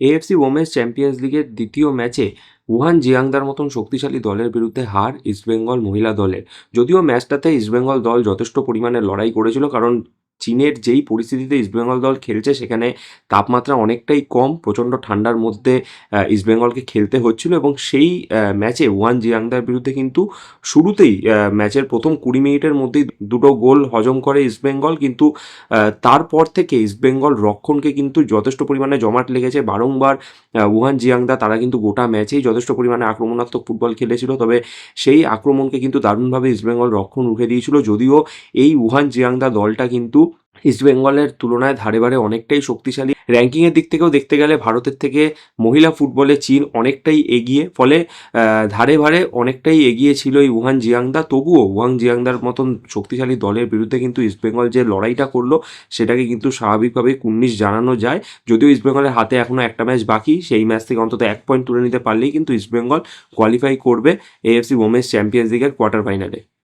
AFC women's champions লিগের দ্বিতীয় ম্যাচে উহান জিয়াংদার মতন শক্তিশালী দলের বিরুদ্ধে হার ইস্টবেঙ্গল মহিলা দলের। যদিও ম্যাচটাতে ইস্টবেঙ্গল দল যথেষ্ট পরিমাণে লড়াই করেছিল, কারণ চীনের যেই পরিস্থিতিতে ইস্টবেঙ্গল দল খেলছে, সেখানে তাপমাত্রা অনেকটাই কম। প্রচণ্ড ঠান্ডার মধ্যে ইস্টবেঙ্গলকে খেলতে হচ্ছিল এবং সেই ম্যাচে ওয়ান জিয়াংদার বিরুদ্ধে কিন্তু শুরুতেই ম্যাচের প্রথম কুড়ি মিনিটের মধ্যেই দুটো গোল হজম করে ইস্টবেঙ্গল কিন্তু তারপর থেকে ইস্টবেঙ্গল রক্ষণকে কিন্তু যথেষ্ট পরিমাণে জমাট লেগেছে। বারংবার উহান জিয়াংদা তারা কিন্তু গোটা ম্যাচেই যথেষ্ট পরিমাণে আক্রমণাত্মক ফুটবল খেলেছিল, তবে সেই আক্রমণকে কিন্তু দারুণভাবে ইস্টবেঙ্গল রক্ষণ রুখে দিয়েছিল, যদিও এই উহান জিয়াংদা দলটা কিন্তু ইস্টবেঙ্গলের তুলনায় ধারে বারে অনেকটাই শক্তিশালী। র্যাঙ্কিংয়ের দিক থেকেও দেখতে গেলে ভারতের থেকে মহিলা ফুটবলে চীন অনেকটাই এগিয়ে, ফলে ধারে ভারে অনেকটাই এগিয়ে ছিল এই উহান জিয়াংদা। তবুও উহান জিয়াংদার মতন শক্তিশালী দলের বিরুদ্ধে কিন্তু ইস্টবেঙ্গল যে লড়াইটা করল, সেটাকে কিন্তু স্বাভাবিকভাবেই কুর্নিশ জানানো যায়। যদিও ইস্টবেঙ্গলের হাতে এখনও একটা ম্যাচ বাকি, সেই ম্যাচ থেকে অন্তত এক পয়েন্ট তুলে নিতে পারলেই কিন্তু ইস্টবেঙ্গল কোয়ালিফাই করবে এএফসি ওমেন্স চ্যাম্পিয়ন্স লিগের কোয়ার্টার ফাইনালে